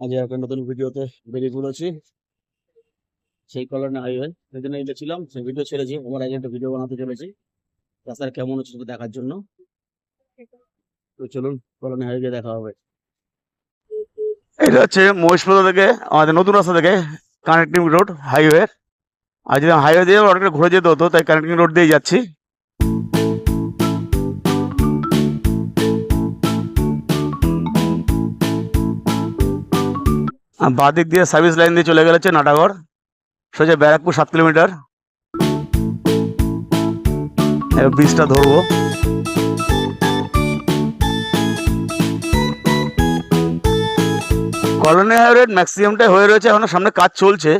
আজ একটা নতুন ভিডিওতে বেরিয়ে পড়েছি। সেই কলোনি হাইওয়ে সেদিন এই ছিলাম সেই ভিডিও ছেড়েছি আমার আজ একটা ভিডিও বানাতে চলেছি। রাস্তার কেমন হচ্ছে দেখার জন্য। তো চলুন কলোনি হাইওয়ে দেখা হবে। এটা হচ্ছে মহিষপুর থেকে, আমাদের নতুন রাস্তা থেকে কানেক্টিং রোড হাইওয়ে আর যদি হাইওয়ে দিয়ে অনেকটা ঘুরে যেতে হতো, তাই কানেক্টিং রোড দিয়ে যাচ্ছি। আর বাঁ দিক দিয়ে সার্ভিস লাইন দিয়ে চলে গেলেছে নাটাগড়, সোজা ব্যারাকপুর সাত কিলোমিটার। এবার ব্রিজটা ধরবো। কলোনি হাইওয়ে ম্যাক্সিমামটাই হয়ে রয়েছে, এখনও সামনে কাজ চলছে।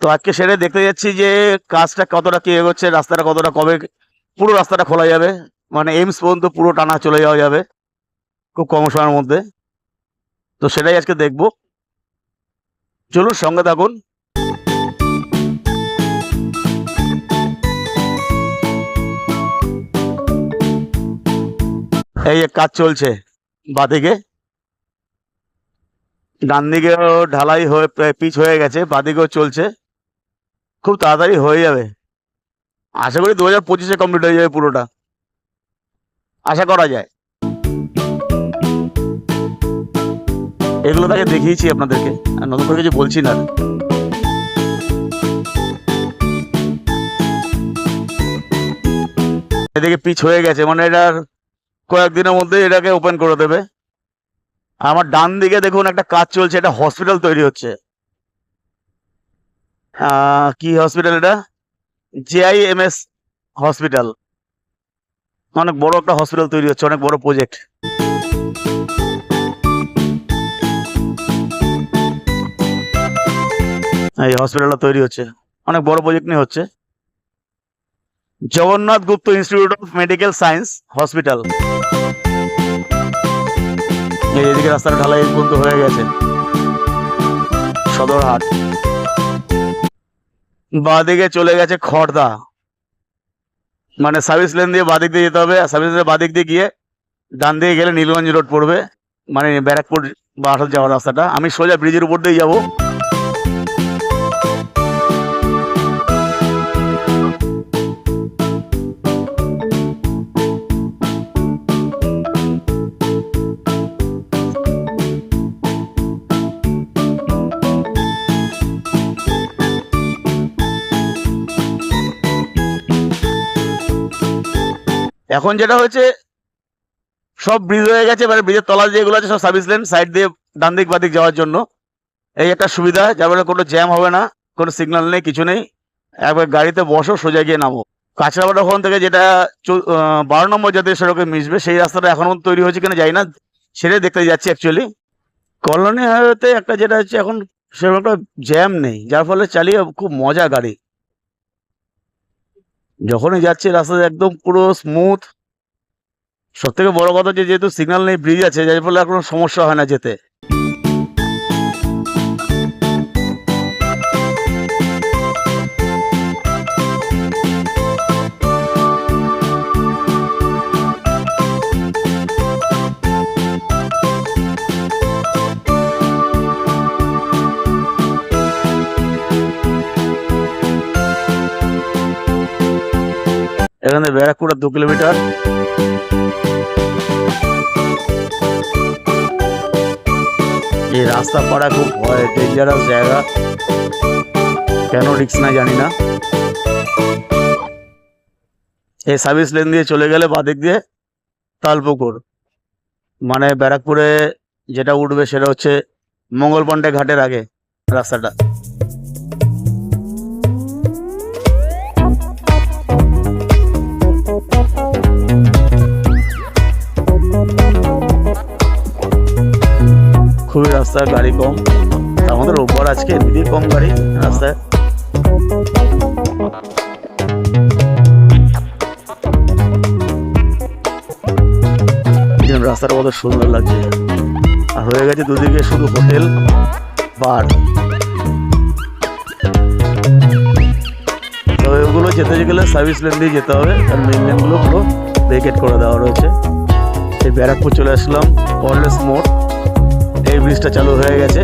তো আজকে সেটা দেখতে যাচ্ছি যে কাজটা কতটা কি এগোচ্ছে, রাস্তাটা কতটা কবে, পুরো রাস্তাটা খোলা যাবে। মানে এইমস পর্যন্ত পুরো টানা চলে যাওয়া যাবে, খুব কম সময়ের মধ্যে। তো সেটাই আজকে দেখব। চলুন সঙ্গে থাকুন। এই কাজ চলছে বাদিকে। ডান দিকেও ঢালাই হয়ে পিচ হয়ে গেছে, বাদিকেও চলছে। খুব তাড়াতাড়ি হয়ে যাবে। আশা করি দু হাজার পঁচিশে কমপ্লিট হয়ে যাবে পুরোটা। আশা করা যায়। এগুলো তাকে দেখিয়েছি আপনাদেরকে। আর নতুন করে কিছু বলছি না। এদিকে পিচ হয়ে গেছে মানে এটার কয়েকদিনের মধ্যে এটাকে ওপেন করে দেবে। আমার ডান দিকে দেখুন একটা কাজ চলছে, এটা হসপিটাল তৈরি হচ্ছে। কি হসপিটাল এটা? জেআইএমএস হসপিটাল অনেক বড় একটা হসপিটাল তৈরি হচ্ছে, অনেক বড় প্রজেক্ট এই হসপিটালটা তৈরি হচ্ছে। অনেক বড় প্রজেক্ট নিয়ে হচ্ছে। Jagannath Gupta institute of medical science hospital এদিকে রাস্তাটা ঢালাই পর্যন্ত হয়ে গেছে। সদরহাট। বাঁদিকে চলে গেছে খড়দা মানে সার্ভিস লেন দিয়ে বাদিক দিয়ে যেতে হবে। সার্ভিস লেন বাদিক দিয়ে গিয়ে ডান দিকে গেলে নীলগঞ্জ রোড পড়বে। মানে ব্যারাকপুর বাসার যাওয়ার রাস্তাটা। আমি সোজা ব্রিজের উপর দিয়ে যাব। এখন যেটা হয়েছে, সব ব্রিজ হয়ে গেছে, এবারে ব্রিজের তলা যেগুলো আছে সব সার্ভিস লেন সাইড দিয়ে ডান দিক বাদিক যাওয়ার জন্য। এই একটা সুবিধা, যার ফলে কোনো জ্যাম হবে না, কোনো সিগন্যাল নেই, কিছু নেই। একবার গাড়িতে বসো, সোজা গিয়ে নামো। কাঁচরাপাড়া ওখান থেকে যেটা বারো নম্বর জাতীয় সড়কে মিশবে, সেই রাস্তাটা এখনও তৈরি হয়েছে কিনা যাই না সেটাই দেখতে যাচ্ছি অ্যাকচুয়ালি কলোনি হাইওয়েতে একটা যেটা হচ্ছে, এখন সেরকম একটা জ্যাম নেই, যার ফলে চালিয়ে খুব মজা গাড়ি। যখনই যাচ্ছে, রাস্তা একদম পুরো স্মুথ সব থেকে বড় কথা যে যেহেতু সিগন্যাল নেই ব্রিজ আছে, যার ফলে আর কোনো সমস্যা হয় না যেতে। এখানে ব্যারাকপুরের দু কিলোমিটার। এই রাস্তা পাড়া খুব ডেঞ্জারাস জায়গা। কেন রিক্স না জানি না। এই সার্ভিস লেন দিয়ে চলে গেলে বাদিক দিয়ে তালপুকুর। মানে ব্যারাকপুরে যেটা উঠবে সেটা হচ্ছে মঙ্গলপান্ডে ঘাটের আগে রাস্তাটা। খুবই রাস্তায় গাড়ি কম। আমাদের ওপর আজকে এমনিতেই কম গাড়ি রাস্তায়। রাস্তাটা কত সুন্দর লাগছে। আর হয়ে গেছে দুদিকে শুধু হোটেল, বার। তো এগুলো যেতে গেলে সার্ভিস লেন দিয়ে যেতে হবে আর মেন লেনগুলো পুরো ভেকেট করে দেওয়া রয়েছে। এই ব্যারাকপুর চলে আসলাম কলেজ মোড় এই ব্রিজ ব্রিজটা চালু হয়ে গেছে।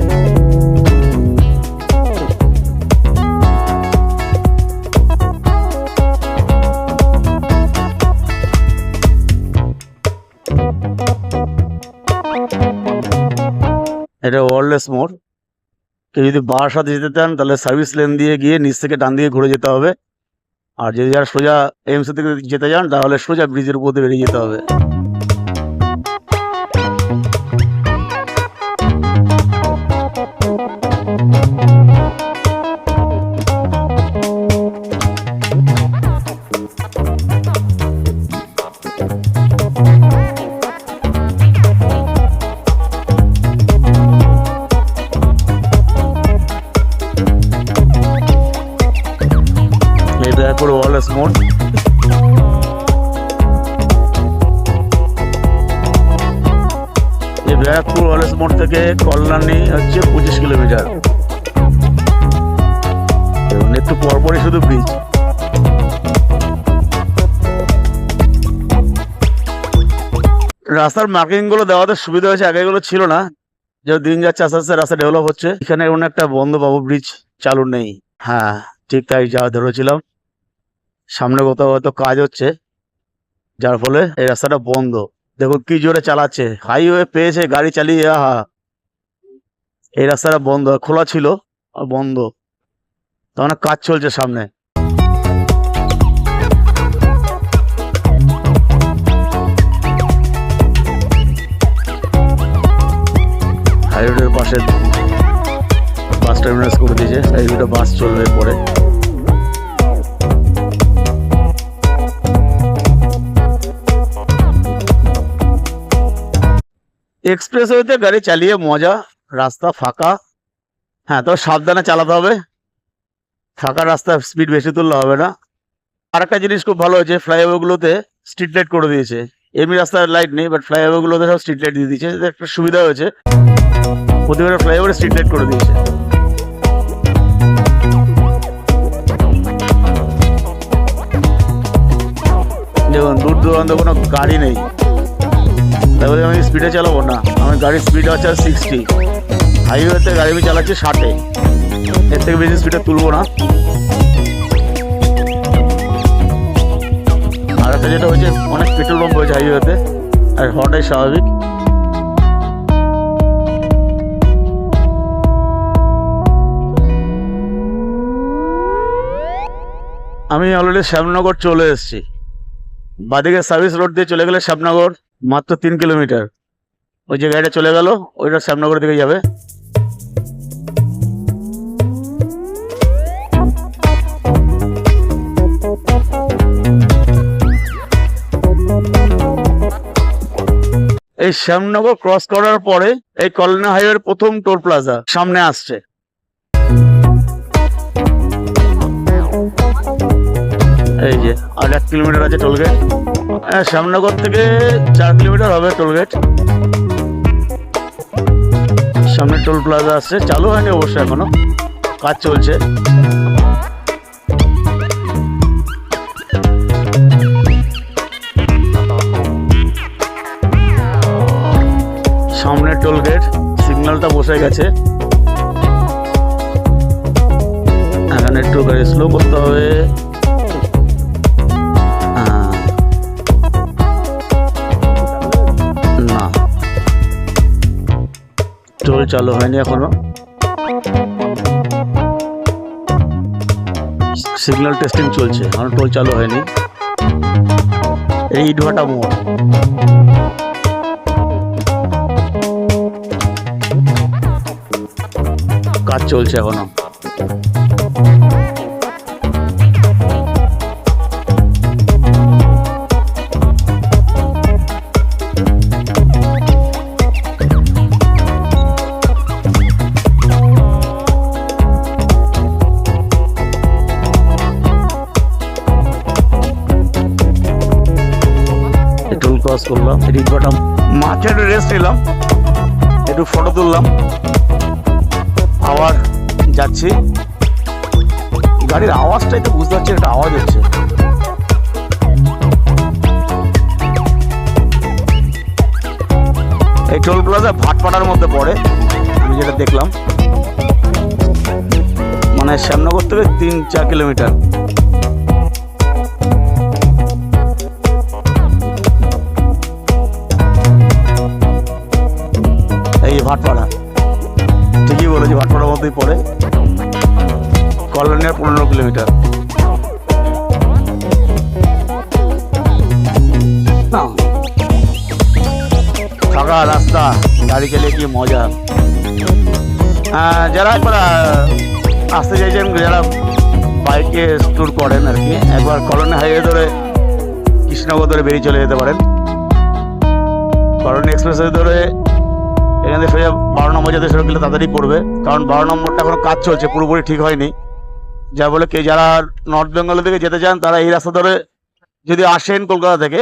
এটা ওয়ারলেস মোড়। কেউ যদি বার সাথে যেতে চান, তাহলে সার্ভিস লেন দিয়ে গিয়ে নিচ থেকে ডান দিকে ঘুরে যেতে হবে। আর যদি যারা সোজা এমস থেকে যেতে চান তাহলে সোজা ব্রিজের উপর দিয়ে বেরিয়ে যেতে হবে। শুধু ব্রিজ রাস্তার মার্কিংগুলো দেওয়াতে সুবিধা হয়েছে আগে এগুলো ছিল না। যে দিন যাচ্ছে, আস্তে আস্তে রাস্তা ডেভেলপ হচ্ছে। এখানে কোনো একটা বন্ধ পাবো ব্রিজ চালু নেই। হ্যাঁ ঠিক তাই যা ধরেছিলাম। সামনে কোথাও হয়তো কাজ হচ্ছে। যার ফলে এই রাস্তাটা বন্ধ। দেখুন কি জোরে চালাচ্ছে। হাইওয়ে পেয়েছে, গাড়ি চালিয়ে, আহা। এই রাস্তাটা বন্ধ, খোলা ছিল, আর বন্ধ। তখন কাজ চলছে সামনে। হাই রোডের পাশে বাস টার্মিনাস করে দিয়েছে, এই দুটো বাস চলবে পরে। এক্সপ্রেসওয়েতে গাড়ি চালিয়ে মজা, রাস্তা ফাঁকা। হ্যাঁ তবে সাবধানে চালাতে হবে। ফাঁকা রাস্তা স্পিড বেশি তুললে হবে না। আর একটা জিনিস খুব ভালো হয়েছে, ফ্লাইওভারগুলোতে স্ট্রিট লাইট করে দিয়েছে। এমনি রাস্তার লাইট নেই বাট ফ্লাইওভারগুলোতে সব স্ট্রিট লাইট দিয়ে দিয়েছে। একটা সুবিধা হয়েছে। প্রতিবারে ফ্লাইওভারে স্ট্রিট লাইট করে দিয়েছে। দেখুন, দূর দূরান্ত কোনো গাড়ি নেই। তারপরে আমি স্পিডে চালাবো? না, আমার গাড়ির স্পিড আছে সিক্সটি হাইওয়েতে গাড়ি আমি চালাচ্ছি ষাটে। এর থেকে বেশি স্পিডে তুলবো না। আর একটা যেটা হয়েছে, অনেক পেট্রোল পাম্প হয়েছে হাইওয়েতে, আর হওয়াটাই স্বাভাবিক। আমি অলরেডি শ্যামনগর চলে এসেছি। বাদিকে সার্ভিস রোড দিয়ে চলে গেলে শ্যামনগর মাত্র তিন কিলোমিটার ওই যে গাড়িটা চলে গেল, ওইটা শ্যামনগরের দিকে যাবে। এই শ্যামনগর ক্রস করার পরে এই কল্যাণ হাইওয়ের প্রথম টোল প্লাজা সামনে আসছে। এই যে আর এক কিলোমিটার আছে টোলগেট হ্যাঁ শ্যামনগর থেকে চার কিলোমিটার হবে টোলগেট সামনে টোল প্লাজা আসছে। চালু হয়নি অবশ্য এখনও। কাজ চলছে। টোল গেট সিগন্যালটা বসে গেছে। এখানে একটু গাড়ি স্লো করতে হবে। না। টোল চালু হয়নি এখনও। সিগন্যাল টেস্টিং চলছে, এখনও টোল চালু হয়নি। এই ইটভাটা মোড়। চলছে এখনও। ক্রস করলাম এদিক মাঠে রেস্ট নিলাম একটু ফটো তুললাম। যাচ্ছি। গাড়ির আওয়াজটাই তো বুঝতে পারছি, একটা আওয়াজ হচ্ছে। এই টোল প্লাজা ভাটপাড়ার মধ্যে পড়ে, আমি যেটা দেখলাম। মানে শ্যামনগর থেকে তিন চার কিলোমিটার। এই ভাটপাড়া। ঠিকই বলেছি, ভাটপাড়ার মধ্যেই পড়ে। কলোনিয়ার পনেরো কিলোমিটার। ফাঁকা রাস্তা গাড়ি চালিয়ে কি মজা? আহ, যারা একবার আসতে চাইছেন যারা বাইকে ট্যুর করেন আর কি একবার কলোনি হাইওয়ে ধরে কৃষ্ণনগর ধরে বেরিয়ে চলে যেতে পারেন। কলোনি এক্সপ্রেস ধরে এখান থেকে সোজা বারো নম্বর যাতে সেরকম গেলে তাড়াতাড়ি পড়বে। কারণ বারো নম্বরটা এখনও কাজ চলছে পুরোপুরি ঠিক হয়নি। যা বলে কে যারা নর্থ বেঙ্গলের দিকে যেতে চান, তারা এই রাস্তা ধরে যদি আসেন কলকাতা থেকে,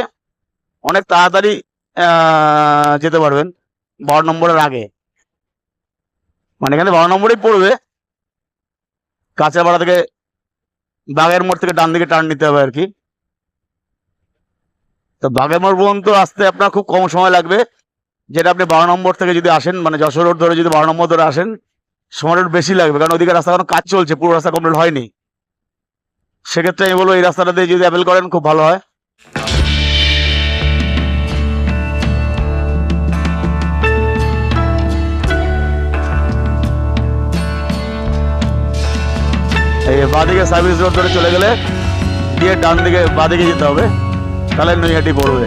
অনেক তাড়াতাড়ি যেতে পারবেন বারো নম্বরের আগে। মানে এখানে বারো নম্বরেই পড়বে। কাঁচাপাড়া থেকে বাগের মোড় থেকে ডান দিকে টার্ন নিতে হবে আর কি। তো বাগের মোড় পর্যন্ত আসতে আপনার খুব কম সময় লাগবে। যেটা আপনি বারো নম্বর থেকে যদি আসেন মানে যশোর রোড ধরে যদি বারো নম্বর ধরে আসেন সময়টা বেশি লাগবে, কারণ ওদিকে রাস্তা কাজ চলছে, পুরো রাস্তা কমপ্লিট হয়নি। সেক্ষেত্রে আমি বলব এই রাস্তাটা দিয়ে যদি অ্যাভেল করেন, খুব ভালো হয়। এই বাঁদিকে সার্ভিস রোড ধরে চলে গেলে, দিয়ে ডান দিকে, বাঁদিকে যেতে হবে। তাহলে নৈহাটি পড়বে।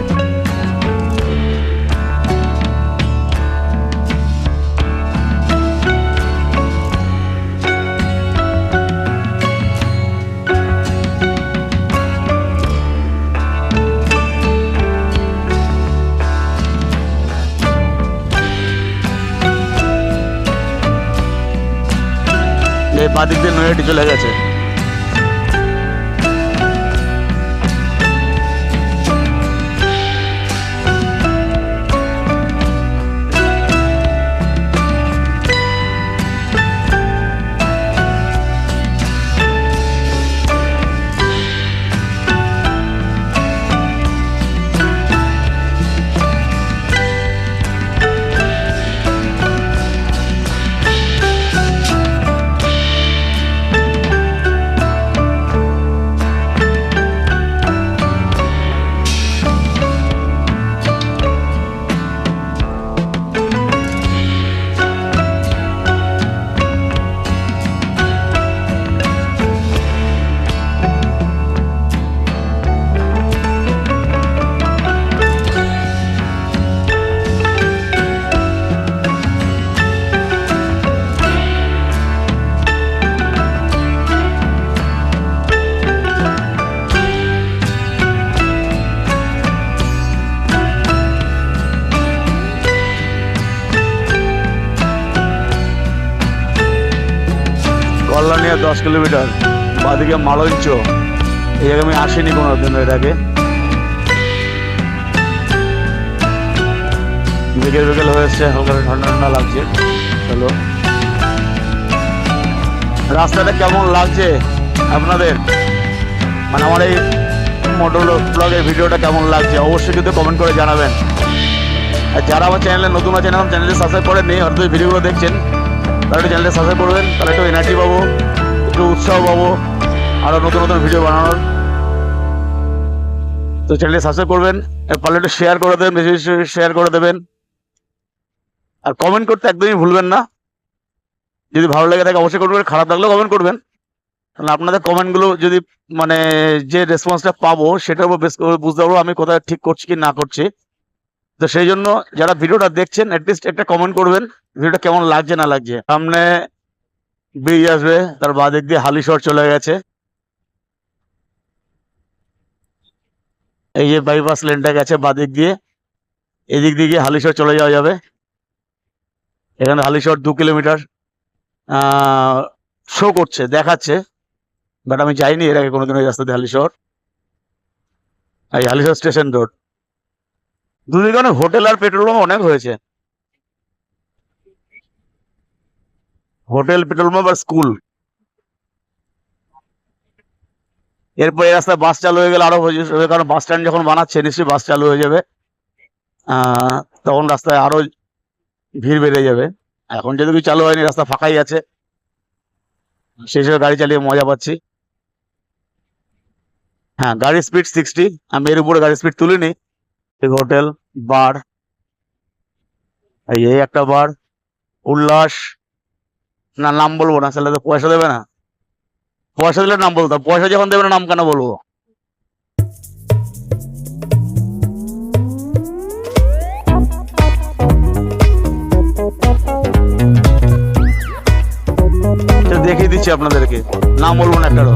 বাদিক দিয়ে নৈহাটি চলে গেছে। দশ কিলোমিটার। বাদিকে মালঞ্চ। এই জায়গায় আমি আসিনি কোনো দিন আগে। বিকেল বিকেল হয়ে এসছে হালকা ঠান্ডা ঠান্ডা লাগছে। চলো। রাস্তাটা কেমন লাগছে আপনাদের? মানে আমার এই মোটর ব্লগের ভিডিওটা কেমন লাগছে? অবশ্যই কিন্তু কমেন্ট করে জানাবেন। আর যারা আমার চ্যানেলে নতুন আছেন আমার চ্যানেলটি সাবস্ক্রাইব করেননি, হয়তো এই ভিডিওগুলো দেখছেন। তাহলে একটু চ্যানেলটা সাবস্ক্রাইব করবেন, তাহলে একটু এনার্জি পাবো। একটু উৎসাহ পাবো আরও নতুন নতুন ভিডিও বানানোর। তো চ্যানেলটি সাবস্ক্রাইব করবেন পারলে একটু শেয়ার করে দেবেন, বেশি বেশি শেয়ার করে দেবেন। আর কমেন্ট করতে একদমই ভুলবেন না। যদি ভালো লেগে থাকে অবশ্যই করবেন, খারাপ লাগলেও কমেন্ট করবেন। কারণ আপনাদের কমেন্টগুলো যদি মানে যে রেসপন্সটা পাবো, সেটার উপর বেশ বুঝতে পারব আমি কোথায় ঠিক করছি কি না করছি। তো সেই জন্য যারা ভিডিওটা দেখছেন অ্যাটলিস্ট একটা কমেন্ট করবেন ভিডিওটা কেমন লাগছে না লাগছে। সামনে ব্রিজ আসবে, তার বাদিক দিয়ে হালিশহর চলে গেছে। এই যে বাইপাস লেনটা গেছে বাদিক দিয়ে, এদিক দিয়ে হালিশহর চলে যাওয়া যাবে। এখানে হালিশহর দু কিলোমিটার শো করছে, দেখাচ্ছে। বাট আমি যাইনি, এর আগে কোনোদিন ওই রাস্তা দিয়ে হালিশহর। এই হালিশহর স্টেশন রোড দুদিকে অনেক হোটেল আর পেট্রোল পাম্প অনেক হয়েছে। হোটেল, পেট্রোল পাম্প আর স্কুল। এরপর রাস্তায় বাস চালু হয়ে গেলে আরও হয়ে কারণ বাস স্ট্যান্ড যখন বানাচ্ছে, নিশ্চয়ই বাস চালু হয়ে যাবে। তখন রাস্তায় আরও ভিড় বেড়ে যাবে। এখন কিছু চালু হয়নি, রাস্তা ফাঁকাই আছে। সেই গাড়ি চালিয়ে মজা পাচ্ছি। হ্যাঁ গাড়ির স্পিড সিক্সটি আমি এর উপরে গাড়ির স্পিড তুলিনি। Hotel, bar. এই একটা বার। উল্লাস। না, নাম বলব না তাহলে তো পয়সা দেবে না। পয়সা দিলে নাম বলতাম পয়সা যখন দেবে না, নাম কেন বলব? দেখিয়ে দিচ্ছি আপনাদেরকে। নাম বলব না একটারও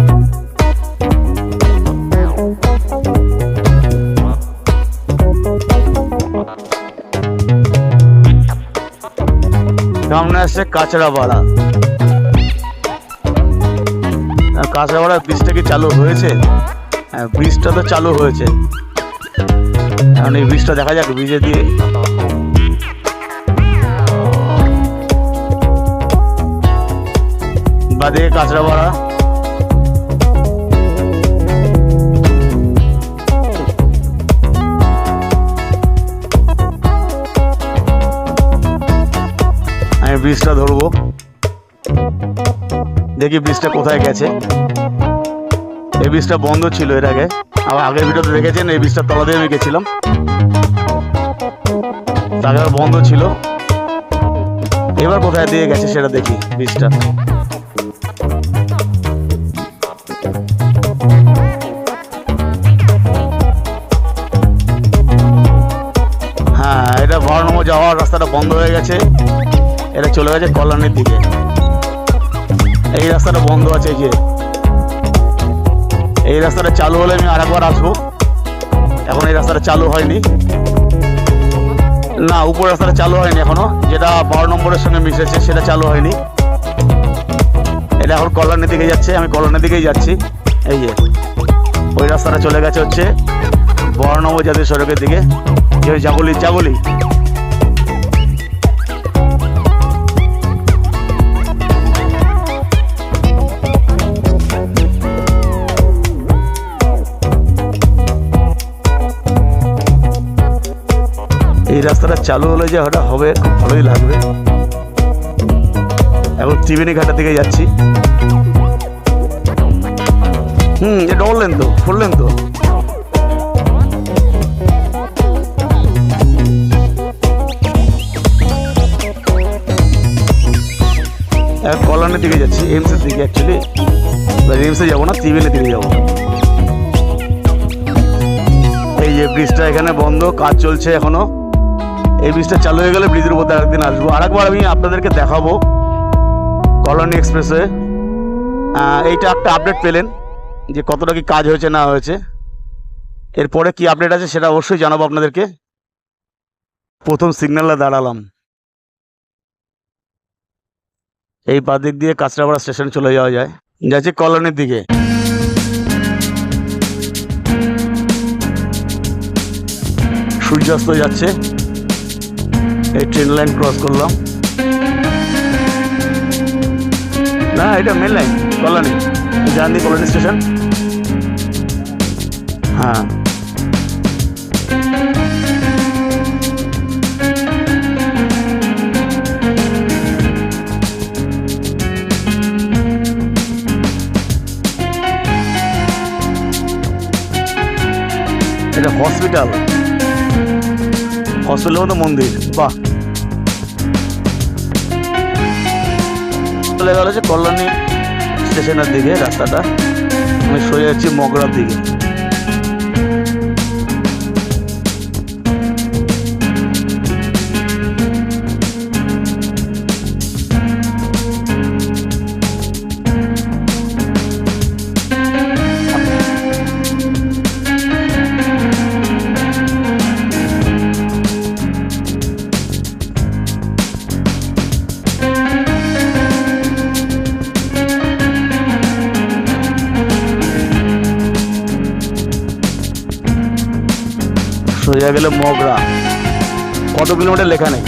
সামনে আসছে কাঁচড়াপাড়া কাঁচড়াপাড়া ব্রিজটা কি চালু হয়েছে? হ্যাঁ ব্রিজটা তো চালু হয়েছে। এখন এই ব্রিজটা দেখা যাক ব্রিজে দিয়ে। বাদে কাঁচড়াপাড়া আমি ব্রিজটা ধরবো। দেখি ব্রিজটা কোথায় গেছে। এই ব্রিজটা বন্ধ ছিল এর আগে। আবার আগের ভিডিওতে দেখেছেন, এই ব্রিজটা তলা দিয়ে আমি গেছিলাম। আগে বন্ধ ছিল। এবার কোথায় দিয়ে গেছে সেটা দেখি ব্রিজটা। হ্যাঁ এটা বর্ণম যাওয়ার রাস্তাটা বন্ধ হয়ে গেছে। এটা চলে গেছে কল্যাণের দিকে। এই রাস্তাটা বন্ধ আছে যে। এই রাস্তাটা চালু হলে আমি আরেকবার আসব। এখন এই রাস্তাটা চালু হয়নি। না, উপর রাস্তাটা চালু হয়নি এখনও। যেটা বারো নম্বরের সঙ্গে মিশেছে, সেটা চালু হয়নি। এটা এখন কল্যাণের দিকে যাচ্ছে, আমি কল্যাণের দিকেই যাচ্ছি। এই যে, ওই রাস্তাটা চলে গেছে হচ্ছে বড় নম্বর জাতীয় সড়কের দিকে। যে জাগলি জাগলি। এই রাস্তাটা চালু হলে যে ওটা হবে, খুব ভালোই লাগবে। এখন ত্রিবেণী ঘাটের দিকে যাচ্ছি। হুম, এটা ডবল লেন তো ফোর লেন তো। কল্যাণের দিকে যাচ্ছি এমসের দিকে অ্যাকচুয়ালি এমসে যাব না, ত্রিবেণীর দিকে যাব। এই যে ব্রিজটা এখানে বন্ধ, কাজ চলছে এখনও। এই ব্রিজটা চালু হয়ে গেলে ব্রিজের দিয়ে আরেকদিন আসব। আরেকবার আমি আপনাদেরকে দেখাবো কলোনি এক্সপ্রেসে এইটা একটা আপডেট পেলেন যে কতটা কি কাজ হয়েছে, না হয়েছে। এরপরে কি আপডেট আছে সেটা অবশ্যই জানাব আপনাদেরকে। প্রথম সিগন্যালে দাঁড়ালাম। এই পা দিক দিয়ে কাঁচরাপাড়া স্টেশন চলে যাওয়া যায়। যাচ্ছে কলোনির দিকে। সূর্যাস্ত যাচ্ছে। এই ট্রেন লাইন ক্রস করলাম না এটা main line Kalyani Gandhi Kalyani station হ্যাঁ এটা হসপিটাল হসপিটালের মতো মন্দির বাহ চলে গেল যে কল্যাণী স্টেশনের দিকে রাস্তাটা। আমি সরে যাচ্ছি মগরার দিকে। সোজা গেলে মগরা। কত কিলোমিটার লেখা নেই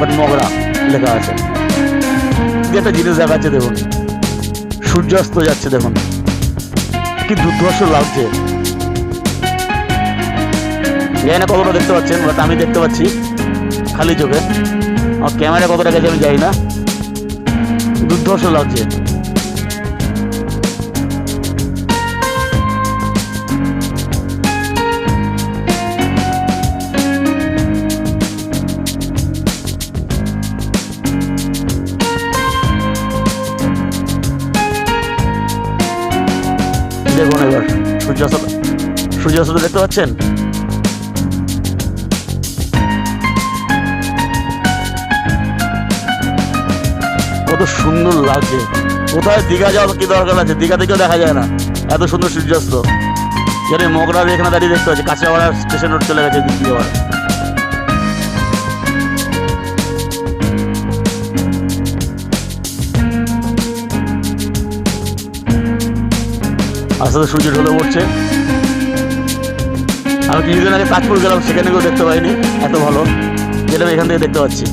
বাট মগরা লেখা আছে। একটা জিনিস দেখাচ্ছে দেখুন। সূর্যাস্ত যাচ্ছে দেখুন। কি দুর্ধর্ষ লাগছে। জানি না কতটা দেখতে পাচ্ছেন? বাট আমি দেখতে পাচ্ছি, খালি চোখে। আমার ক্যামেরা কতটা গেছে আমি জানি না। দুর্ধর্ষ লাগছে। দেখুন এবার। সূর্যাস্ত সূর্যাস্ত দেখতে পাচ্ছেন? কত সুন্দর লাগছে। কোথায় দীঘা যাওয়ার কি দরকার আছে? দীঘা থেকেও দেখা যায় না। এত সুন্দর সূর্যাস্ত। যেন মগরা এখানে দাঁড়িয়ে দেখতে পাচ্ছি। কাঁচাপাড়া স্টেশন রোড চলে গেছে আবার আস্তে আস্তে সূর্য ঢলে পড়ছে। আমি কিছুদিন আগে তাজপুর গেলাম, সেখানে কেউ দেখতে পাইনি। এত ভালো। যেটা আমি এখান থেকে দেখতে পাচ্ছি।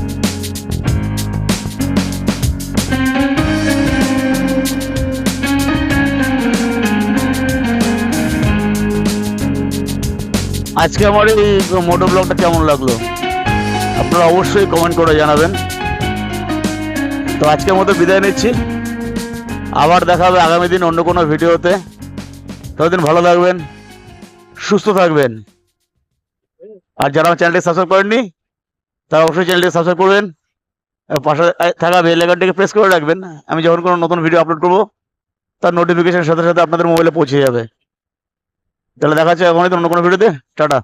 আজকে আমার এই মোটো ব্লগটা কেমন লাগল? আপনারা অবশ্যই কমেন্ট করে জানাবেন। তো আজকের মতো বিদায় নিচ্ছি। আবার দেখা হবে আগামী দিন অন্য কোনো ভিডিওতে। ততদিন ভালো থাকবেন, সুস্থ থাকবেন। আর যারা আমার চ্যানেলটি সাবস্ক্রাইব করেননি, তারা অবশ্যই চ্যানেলটি সাবস্ক্রাইব করবেন। পাশে থাকা বেল আইকনটিকে প্রেস করে রাখবেন। আমি যখন কোনো নতুন ভিডিও আপলোড করব, তার নোটিফিকেশন সাথে সাথে আপনাদের মোবাইলে পৌঁছে যাবে। তাহলে দেখা যাচ্ছে এখন অন্য কোনো ভিডিওতে টাটা।